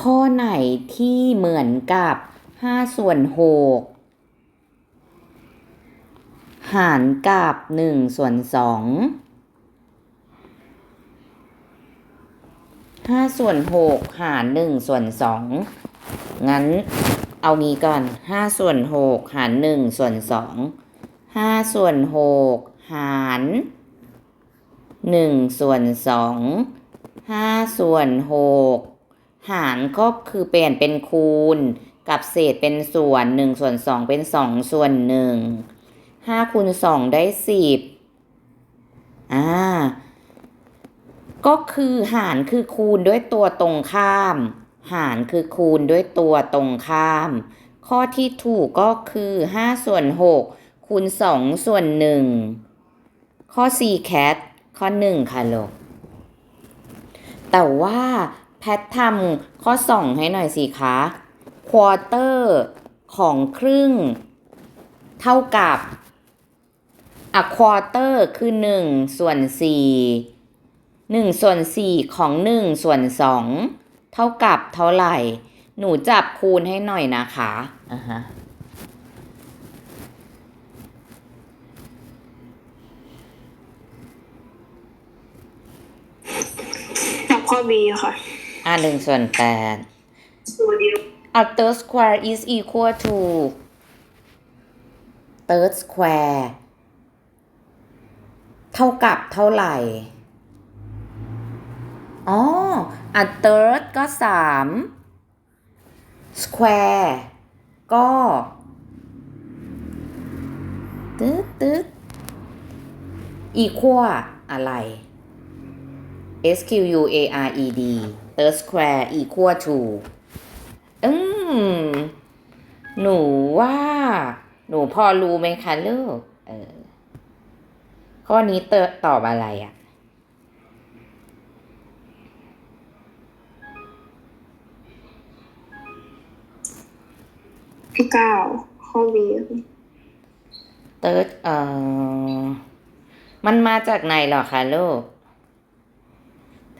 ข้อไหนที่เหมือนกับห้าส่วนหกหารกับหนึ่งส่วนสองห้าส่วนหกหารหนึ่งส่วนสองงั้นเอางี้ก่อนห้าส่วนหกหารหนึ่งส่วนสองห้าส่วนหกหารหนึ่งส่วนสองห้าส่วนหก หารก็คือเปลี่ยนเป็นคูณ กับเศษเป็นส่วนหนึ่งส่วนสองเป็นสองส่วนหนึ่งห้าคูณสองได้สิบอ่าก็คือหารคือคูณด้วยตัวตรงข้าม หารคือคูณด้วยตัวตรงข้าม ข้อที่ถูกก็คือห้าส่วนหกคูณสองส่วนหนึ่งข้อ C แคท ข้อหนึ่งค่ะลูกแต่ว่า แพททำข้อสองให้หน่อยสิคะควอเตอร์ของครึ่ง เท่ากับอะควอเตอร์คือหนึ่งส่วนสี่หนึ่งส่วนสี่ของหนึ่งส่วนสองเท่ากับเท่าไหร่ หนูจับคูณให้หน่อยนะคะอ่าฮะกับข้อ B ค่ะ อ่าหนึ่งส่วนแปดตัวเดียว a third square is equal to third square เท่ากับเท่าไหร่ อ๋อ a third ก็สาม square ก็ตึ๊ดตึ๊ด equal อะไร S Q U A R E D third square equal to อืม หนูว่า หนูพอรู้ไหมคะลูก เออ ข้อนี้เตอตอบอะไรอะ่ะเก้าข้อ B ค่ะเติร์ดเออมันมาจากไหนเหรอคะลูก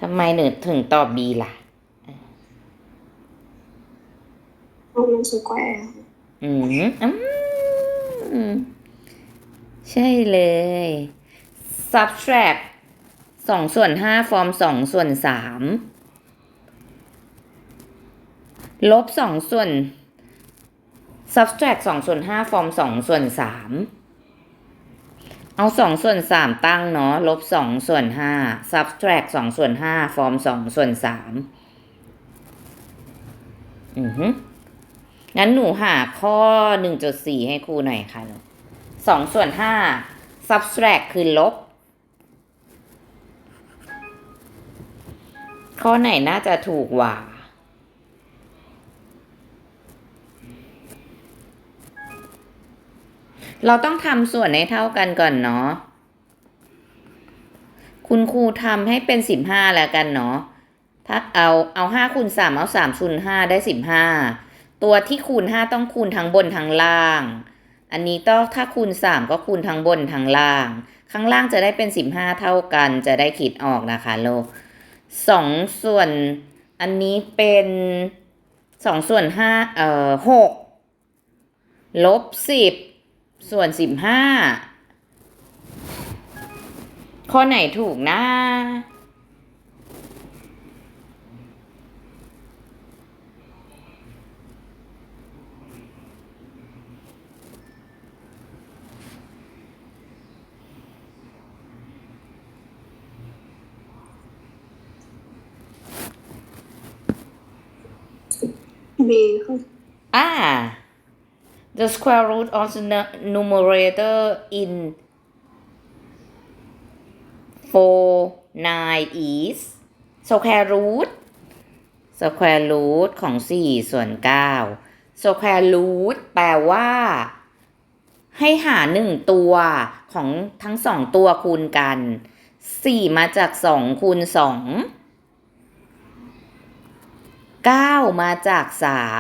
ทำไมหนูถึงตอบ B ล่ะเพราะมันสแควร์อืมอืม ใช่เลย subtract สองส่วนห้าฟอร์มสองส่วนสามลบสองส่วน subtract สองส่วนห้าฟอร์มสองส่วนสาม เอาสองส่วนสามตั้งเนาะลบสองส่วนห้า subtract สองส่วนห้าฟอร์มสองส่วนสามอือฮึงั้นหนูหาข้อ1.4ให้ครูหน่อยค่ะสองส่วนห้า subtract คือลบ ข้อไหนน่าจะถูกกว่า เราต้องทำส่วนให้เท่ากันก่อนเนาะ คุณครูทำให้เป็นสิบห้าแล้วกันเนาะ ถ้าเอาเอาห้าคูณสามเอาสามคูณห้าได้สิบห้า ตัวที่คูณห้าต้องคูณทั้งบนทั้งล่าง อันนี้ต้องถ้าคูณสามก็คูณทั้งบนทั้งล่าง ข้างล่างจะได้เป็นสิบห้าเท่ากันจะได้คิดออกนะคะโลสองส่วนอันนี้เป็นสองส่วนห้าเอ่อหกลบสิบ ส่วนสิบห้าข้อไหนถูกนะ B ค่ะ Ah, the square root of the numerator in 4, 9 is square root square root ของ 4 ส่วน 9 square root แปลว่า ให้หาหนึ่งตัวของทั้งสองตัวคูณกัน 4 มาจาก 2 คูณ 2 9 มาจาก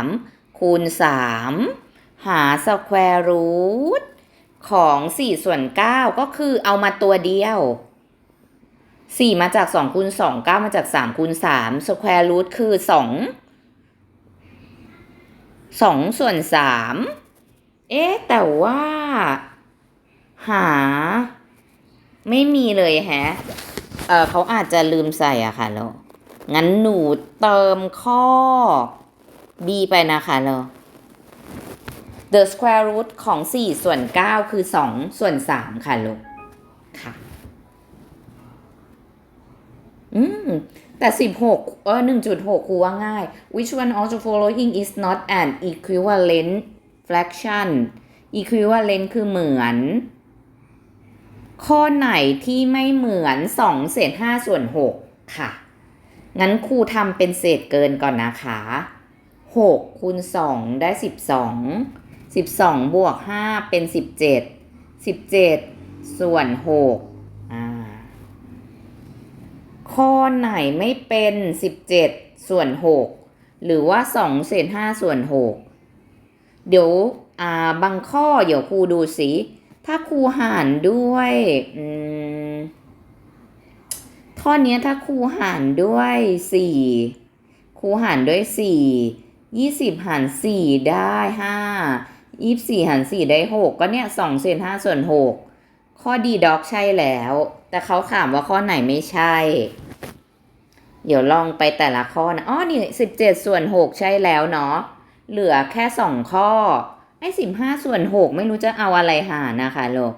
3 คูณ 3 หาสแควร์รูทของ4ส่วน9ก็คือเอามาตัวเดียว 4 มาจาก2คูณ2 9 มาจาก3คูณ3สแควร์รูทคือ2สองส่วนสามเอ๊ะ แต่ว่า หา ไม่มีเลยแฮะ เออเขาอาจจะลืมใส่อะค่ะแล้วงั้นหนูเติมข้อ b ไปนะคะแล้ว the square root ของสี่ส่วนเก้าคือสองส่วนสามค่ะลูก ค่ะ อืม แต่สิบหกเออหนึ่งจุดหกครูว่าง่าย which one of the following is not an equivalent fraction equivalent คือเหมือน ข้อไหนที่ไม่เหมือนสองเศษห้าส่วนหกค่ะ งั้นครูทำเป็นเศษเกินก่อนนะคะหกคูณสองได้สิบ สิบสองบวกห้าเป็นสิบเจ็ดสิบเจ็ดส่วนหกอ่าข้อไหนไม่เป็นสิบเจ็ดส่วนหกหรือว่าสองเศษห้าส่วนหกเดี๋ยวอ่าบางข้อเดี๋ยวครูดูสิถ้าครูหารด้วยอืมข้อนี้ถ้าครูหารด้วยสี่ครูหารด้วยสี่ยี่สิบหารสี่ได้ห้า ยี่สี่หารสี่ได้หกก็เนี่ยสองเศษห้าส่วนหกข้อดีด็อกใช่แล้ว แต่เขาถามว่าข้อไหนไม่ใช่ เดี๋ยวลองไปแต่ละข้อนะอ๋อนี่สิบเจ็ดส่วนหกใช่แล้วเนาะเหลือแค่สองข้อไอ้สิบห้าส่วนหกไม่รู้จะเอาอะไรหานะคะโลก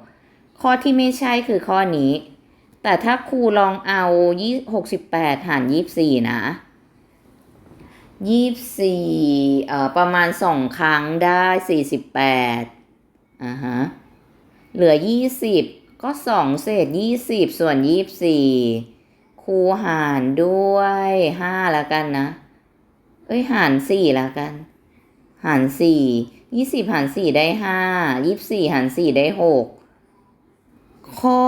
ข้อที่ไม่ใช่คือข้อนี้ แต่ถ้าครูลองเอายี่หกสิบแปดหารยี่สี่นะ ยี่สี่เอ่อประมาณสองครั้งได้สี่สิบแปดอ่าฮะเหลือยี่สิบก็สองเศษยี่สิบส่วนยี่สี่คูหารด้วยห้าแล้วกันนะ เอ้ยหารสี่แล้วกัน หารสี่ยี่สิบหารสี่ได้ห้ายี่สิบสี่หารสี่ได้หกข้อ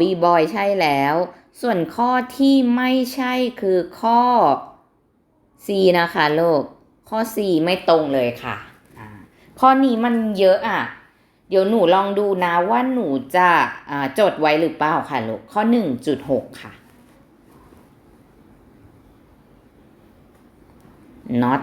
บีบอยใช่แล้ว ส่วนข้อที่ไม่ใช่คือข้อ C นะคะลูกข้อ C ไม่ตรงเลยค่ะ ข้อนี้มันเยอะอะ เดี๋ยวหนูลองดูนะว่าหนูจะจดไว้หรือเปล่าค่ะลูกข้อหนึ่งจุดหกค่ะ not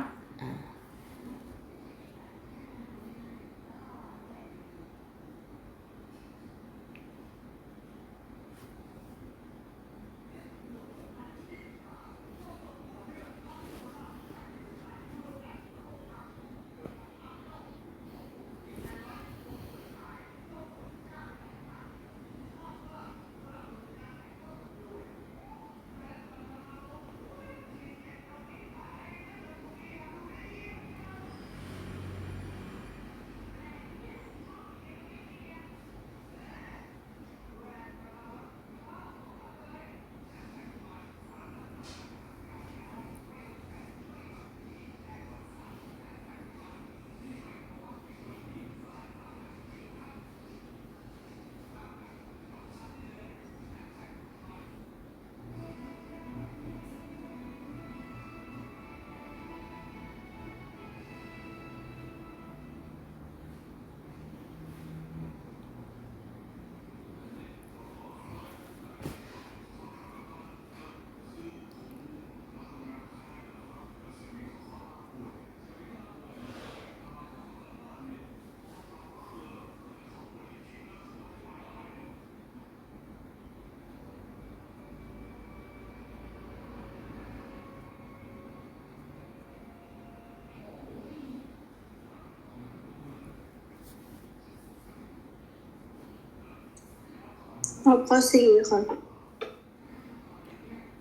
ตอบข้อสี่ค่ะ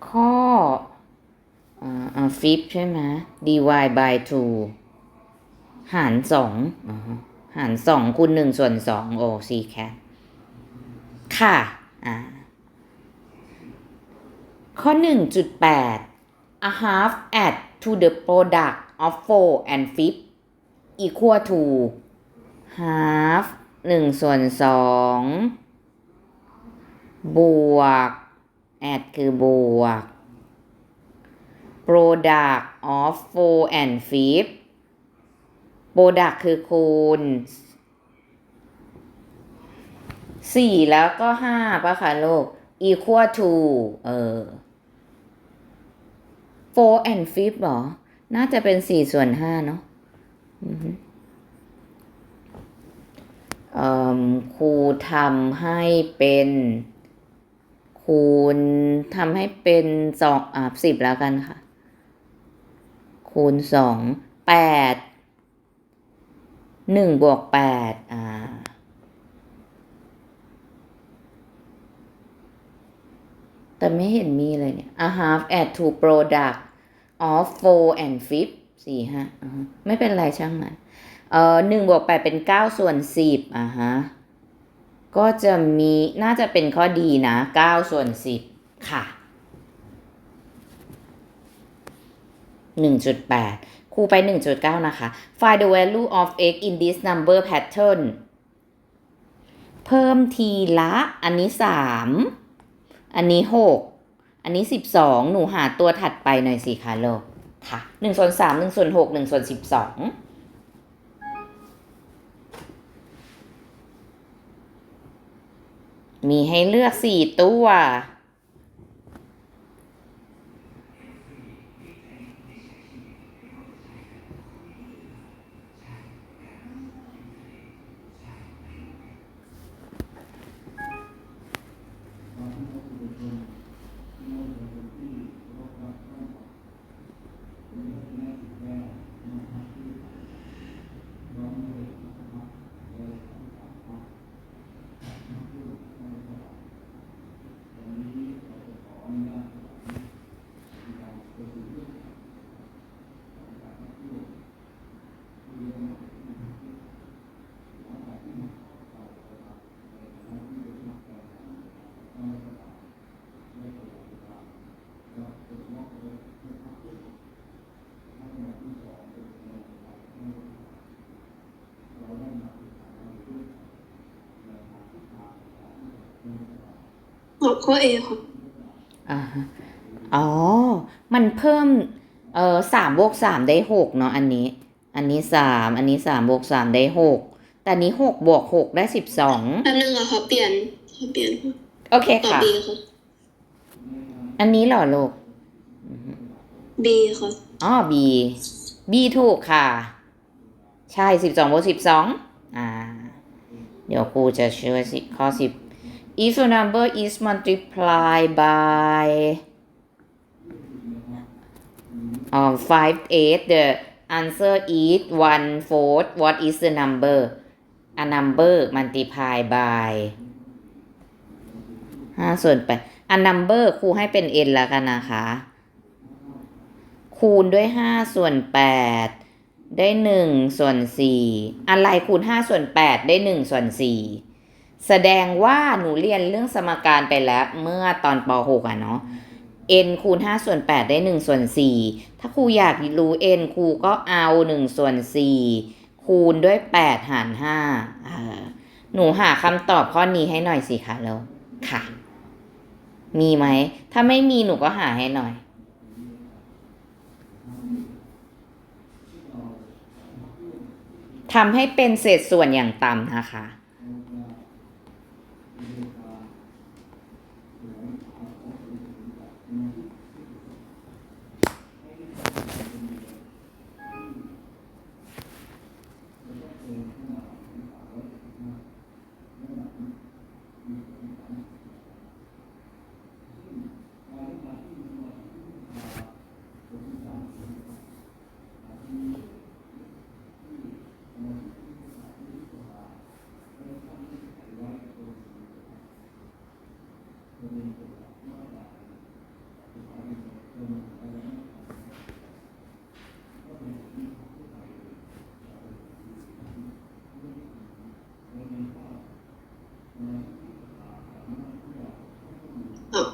ข้ออ่าอ่าฟิปใช่ไหม dy by 2หารสองอ่าฮะหารสองคูณหนึ่งส่วนสองโอซีแคค่ะ อ่า ข้อหนึ่งจุดแปด a half add to the product of four and fifth equal to half หนึ่งส่วนสอง บวก add คือบวก product of four and fifth product คือคูณสี่แล้วก็ห้าปะคะลูก equal to เออ four and fifth เหรอ น่าจะเป็นสี่ส่วนห้าเนาะอือครูทำให้เป็น คูณทำให้เป็นสองอ่าสิบแล้วกันค่ะ คูณสองแปดหนึ่งบวกแปดอ่าแต่ไม่เห็นมีเลยเนี่ย a half add to product of four and fifth สี่ห้าอ่าฮะไม่เป็นไรช่างมันเอ่อหนึ่งบวกแปดเป็นเก้าส่วนสิบอ่าฮะ ก็จะมีน่าจะเป็นข้อดีนะ9ส่วน 10 ค่ะ 1.8 คูไป 1.9 นะคะ find the value of x in this number pattern เพิ่มทีละ อันนี้ 3 อันนี้ 6 อันนี้ 12 หนูหาตัวถัดไปหน่อยสิคะโลค่ะ1ส่วน3 1ส่วน6 1ส่วน12 มีให้เลือกสี่ตัว อบข้อ A ค่ะอ่าฮะอ๋อ มันเพิ่ม เอ่อสามบวกสามได้หกเนาะอันนี้ อันนี้สามอันนี้สามบวกสามได้หกแต่อันนี้หกบวกหกได้สิบสองแป๊บนึงอะขอเปลี่ยนขอเปลี่ยนค่ะโอเคตอบค่ะ B ค่ะ อันนี้เหรอลูก B ค่ะอ๋อ B B ถูกค่ะ ใช่สิบสองบวกสิบสองอ่า เดี๋ยวครูจะช่วยสิข้อสิบ if a number is multiplied by um, 5 8 the answer is 1 fourth what is the number a number multiplied by 5ส่วน8 a number ครูให้เป็น n แล้วกันนะคะ คูณด้วย 5 ส่วน 8 ได้ 1 ส่วน 4 อะไรคูณ 5 ส่วน 8 ได้ 1 ส่วน 4 แสดงว่าหนูเรียนเรื่องสมการไปแล้ว เมื่อตอนป .6 อะเนาะ n คูณ5ส่วน8ได้1ส่วน4ถ้าครูอยากรู้ n ครูก็เอา1ส่วน4คูณด้วย 8 หาร5าหนูหาคำตอบข้อนี้ให้หน่อยสิคะแล้วค่ะ มีไหม ถ้าไม่มีหนูก็หาให้หน่อย ทำให้เป็นเศษส่วนอย่างต่ำนะคะ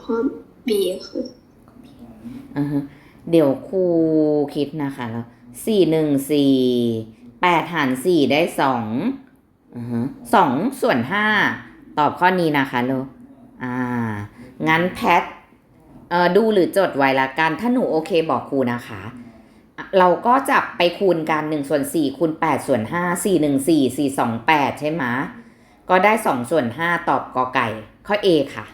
ข้อ B ค่ะอือฮึเดี๋ยวครูคิดนะคะแล้วสี่หนึ่งสี่แปดหารสี่ได้สองอือฮึสองส่วนห้าตอบข้อนี้นะคะลูกอ่า งั้นแพทเอ่อดูหรือจดไว้ละกันถ้าหนูโอเคบอกครูนะคะอะเราก็จะไปคูณกันหนึ่งส่วนสี่คูณแปดส่วนห้าสี่หนึ่งสี่สี่สองแปดใช่ไหมะก็ได้สองส่วนห้าตอบกอไก่ ข้อ A ค่ะ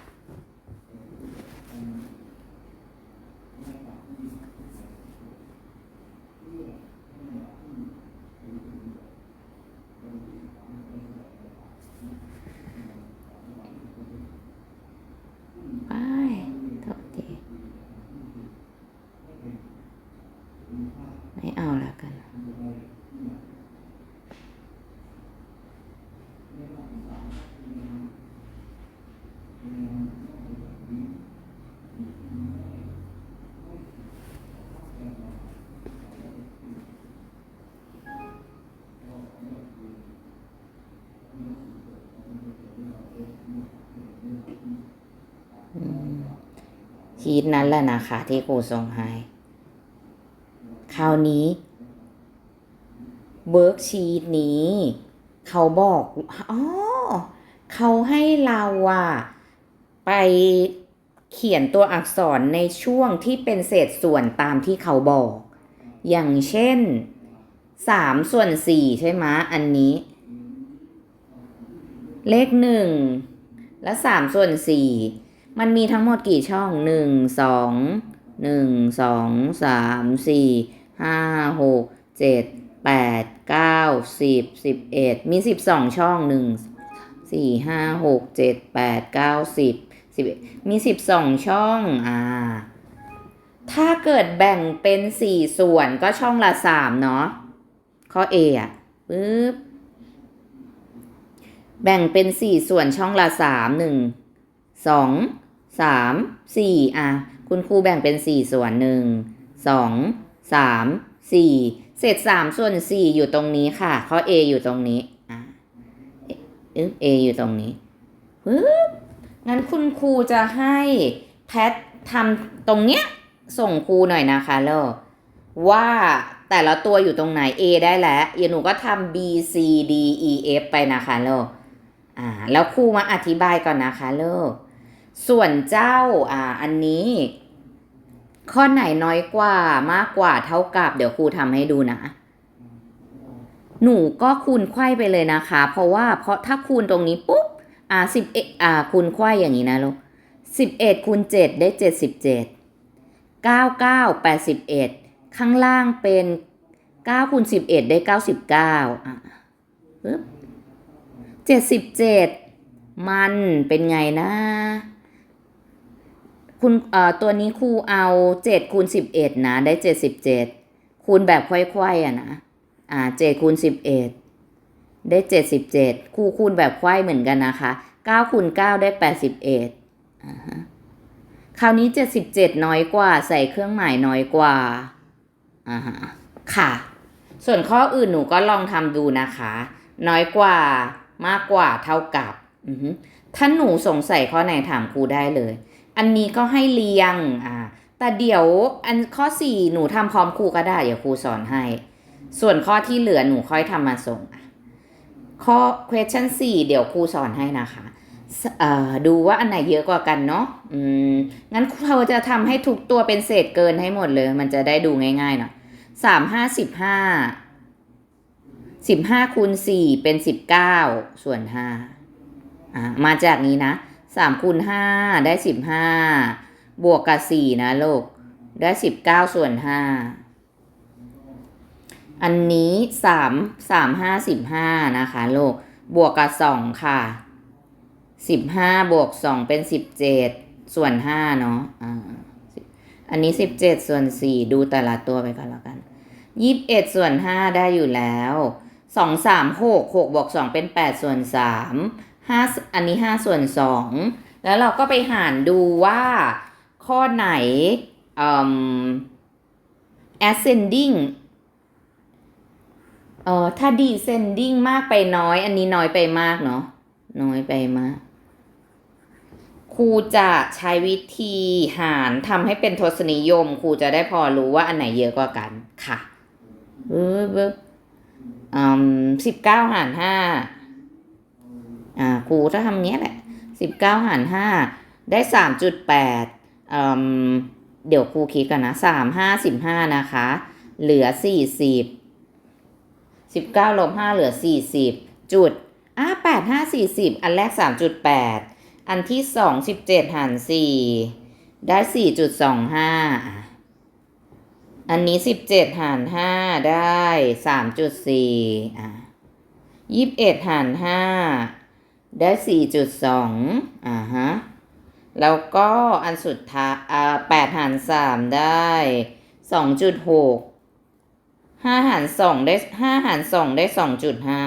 ไม่เอาแล้วกัน ชีตนั้นแหละนะคะ ที่ครูส่งให้ คราวนี้เวิร์กชีตนี้ เขาบอกอ๋อเขาให้เราอะไปเขียนตัวอักษรในช่วงที่เป็นเศษส่วนตามที่เขาบอก อย่างเช่นสามส่วนสี่ใช่ไหมอันนี้ เลขหนึ่งและสามส่วนสี่ มันมีทั้งหมดกี่ช่องหนึ่งสองหนึ่งสองสามสี่ห้าหกเจ็ดแปดเก้าสิบสิบเอ็ดมีสิบสองช่องหนึ่งสี่ห้าหกเจ็ดแปดเก้าสิบสิบเอ็ดมีสิบสองช่องอ่าถ้าเกิดแบ่งเป็นสี่ส่วนก็ช่องละสามเนาะข้อ A อะปึ๊บแบ่งเป็นสี่ส่วนช่องละสามหนึ่งสอง สามสี่อะ คุณครูแบ่งเป็นสี่ส่วนหนึ่งสองสามสี่เศษสามส่วนสี่อยู่ตรงนี้ค่ะข้อ A อยู่ตรงนี้อะเอ๊ะ A อยู่ตรงนี้ปึ๊บงั้นคุณครูจะให้แพททำตรงเนี้ยส่งครูหน่อยนะคะโลกว่าแต่ละตัวอยู่ตรงไหน A ได้แล้วเดี๋ยวหนูก็ทำ B C D E F ไปนะคะโลกอ่าแล้วครูมาอธิบายก่อนนะคะโลก ส่วนเจ้าอ่าอันนี้ ข้อไหนน้อยกว่ามากกว่าเท่ากับ เดี๋ยวครูทำให้ดูนะ หนูก็คูณไขว้ไปเลยนะคะ เพราะว่าเพราะถ้าคูณตรงนี้ปุ๊บอ่าสิบเอ็ดอ่าคูณไขว้อย่างนี้นะลูกสิบเอ็ดคูณเจ็ดได้เจ็ดสิบเจ็ดเก้าเก้าแปดสิบเอ็ดข้างล่างเป็นเก้าคูณสิบเอ็ดได้เก้าสิบเก้าอะปึ๊บเจ็ดสิบเจ็ดมันเป็นไงนะ คุณเอ่อตัวนี้ครูเอาเจ็ดคูณสิบเอ็ดนะได้เจ็ดสิบเจ็ดคูณแบบไขว้ๆอะนะอ่าเจ็ดคูณสิบเอ็ดได้เจ็ดสิบเจ็ดครูคูณแบบไขว้เหมือนกันนะคะเก้าคูณเก้าได้แปดสิบเอ็ดอ่าฮะคราวนี้เจ็ดสิบเจ็ดน้อยกว่า ใส่เครื่องหมายน้อยกว่าอ่าฮะค่ะ ส่วนข้ออื่นหนูก็ลองทำดูนะคะ น้อยกว่ามากกว่าเท่ากับอือฮึถ้าหนูสงสัยข้อไหนถามครูได้เลย อันนี้ก็ให้เรียงอ่าแต่เดี๋ยวอันข้อสี่หนูทำพร้อมครูก็ได้ เดี๋ยวครูสอนให้ ส่วนข้อที่เหลือหนูค่อยทำมาส่งอะข้อ question สี่เดี๋ยวครูสอนให้นะคะเอ่อดูว่าอันไหนเยอะกว่ากันเนาะอืมงั้นเราจะทำให้ทุกตัวเป็นเศษเกินให้หมดเลย มันจะได้ดูง่ายๆหน่อยสามห้าสิบห้าสิบห้าคูณสี่เป็นสิบเก้าส่วนห้าอ่ามาจากนี้นะ สามคูณห้าได้สิบห้าบวกกับสี่นะลูกได้สิบเก้าส่วนห้าอันนี้สามสามห้าสิบห้านะคะลูกบวกกับสองค่ะสิบห้าบวกสองเป็นสิบเจ็ดส่วนห้าเนาะอ่าอันนี้สิบเจ็ดส่วนสี่ดูแต่ละตัวไปก่อนแล้วกันยี่สิบเอ็ดส่วนห้าได้อยู่แล้วสองสามหกหกบวกสองเป็นแปดส่วนสาม ห้าอันนี้ห้าส่วนสองแล้วเราก็ไปหารดูว่าข้อไหน ascending เอ่อถ้า descending มากไปน้อย อันนี้น้อยไปมากเนาะน้อยไปมากครูจะใช้วิธีหารทำให้เป็นทศนิยมครูจะได้พอรู้ว่าอันไหนเยอะกว่ากันค่ะเบึ๊บบึ๊บอืมสิบเก้าหารห้า อ่าครูจะทำเนี้ยแหละสิบเก้าหารห้าได้สามจุดแปดเดี๋ยวครูคิดกันนะสามห้าสิบห้านะคะ เหลือสี่สิบสิบเก้าลบห้าเหลือสี่สิบจุดอะแปดห้าสี่สิบอันแรกสามจุดแปดอันที่สองสิบเจ็ดหารสี่ได้สี่จุดสองห้าอันนี้สิบเจ็ดหารห้าได้สามจุดสี่อะยี่สิบเอ็ดหารห้า ได้สี่จุดสองอ่าฮะ แล้วก็อันสุดท้ายอ่าแปดหารสามได้สองจุดหกห้าหารสองได้ห้าหารสองได้สองจุดห้า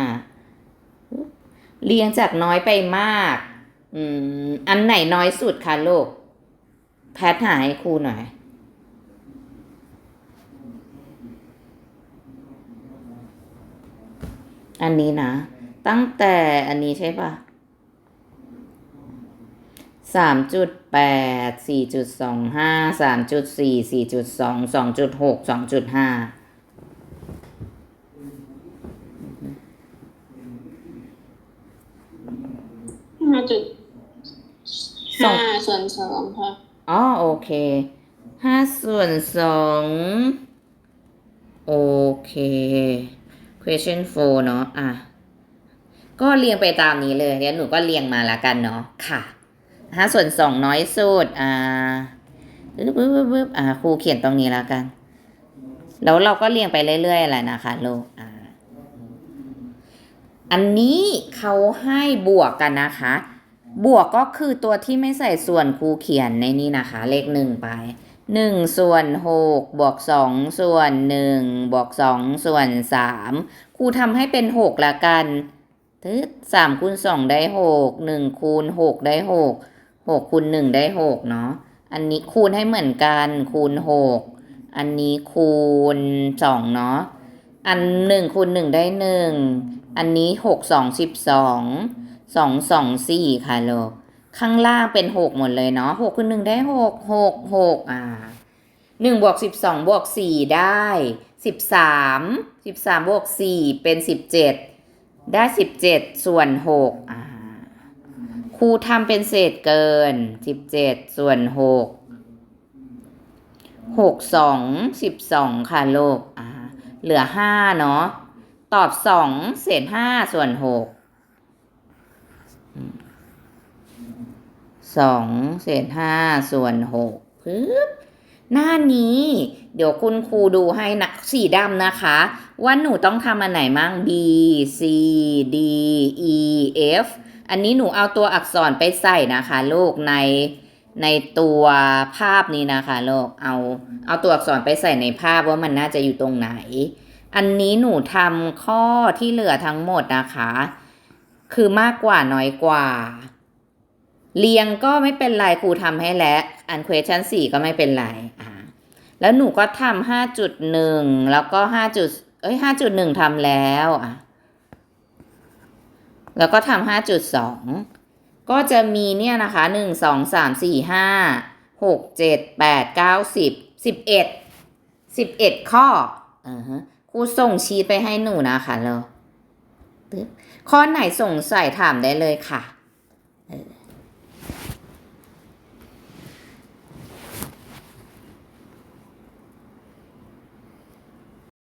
เรียงจากน้อยไปมากอืมอันไหนน้อยสุดคะลูก แพทหาให้ครูหน่อยอันนี้นะ ตั้งแต่อันนี้ใช่ปะ สามจุดแปดสี่จุดสองห้าสามจุดสี่สี่จุดสองสองจุดหกสองจุดห้าห้าจุดห้าส่วนสองค่ะอ๋อโอเคห้าส่วนสองโอเค question four เนาะอะ ก็เรียงไปตามนี้เลยเดี๋ยวหนูก็เรียงมาละกันเนาะค่ะ ห้าส่วนสองน้อยสุดอ่าปึ๊บปึ๊บปึ๊บอ่าครูเขียนตรงนี้และกัน แล้วเราก็เรียงไปเรื่อยๆแหละนะคะลูกอ่าอันนี้เขาให้บวกกันนะคะ บวกก็คือตัวที่ไม่ใส่ส่วนครูเขียนในนี้นะคะ เลขหนึ่งไปหนึ่งส่วนหกบวกสองส่วนหนึ่งบวกสองส่วนสามครูทำให้เป็นหกละกันทึสามคูณสองได้หกหนึ่งคูณหกได้หก หกคูณหนึ่งได้หกเนาะ อันนี้คูณให้เหมือนกัน คูณหก อันนี้คูณสองเนาะ อันหนึ่งคูณหนึ่งได้หนึ่ง อันนี้หกสองสิบสอง สองสองสี่ค่ะลูกข้างล่างเป็นหกหมดเลยเนาะหกคูณหนึ่งได้หกหกหกอ่าหนึ่งบวกสิบสองบวกสี่ได้สิบสามสิบสามบวกสี่เป็นสิบเจ็ดได้สิบเจ็ดส่วนหกอ ครูทำเป็นเศษเกินสิบเจ็ดส่วนหกหกสองสิบสองค่ะลูกอ่าเหลือห้าเนาะตอบสองเศษห้าส่วนหกสองเศษห้าส่วนหกปึ๊บหน้านี้เดี๋ยวคุณครูดูให้นะสีดำนะคะ ว่าหนูต้องทำอันไหนมั่ง B C D E F อันนี้หนูเอาตัวอักษรไปใส่นะคะลูกในในตัวภาพนี้นะคะลูกเอาเอาตัวอักษรไปใส่ในภาพว่ามันน่าจะอยู่ตรงไหน อันนี้หนูทำข้อที่เหลือทั้งหมดนะคะ คือมากกว่าน้อยกว่า เรียงก็ไม่เป็นไรครูทำให้แล้วอัน question สี่ก็ไม่เป็นไรอ่าแล้วหนูก็ทำห้าจุดหนึ่งแล้วก็ห้าจุดเอ้ยห้าจุดหนึ่งทำแล้วอะ แล้วก็ทำห้าจุดสองก็จะมีเนี่ยนะคะหนึ่งสองสามสี่ห้าหกเจ็ดแปดเก้าสิบสิบเอ็ดสิบเอ็ดข้ออ่าฮะครูส่งชีทไปให้หนูนะคะเล้วตึ๊บข้อไหนสงสัยถามได้เลยค่ะ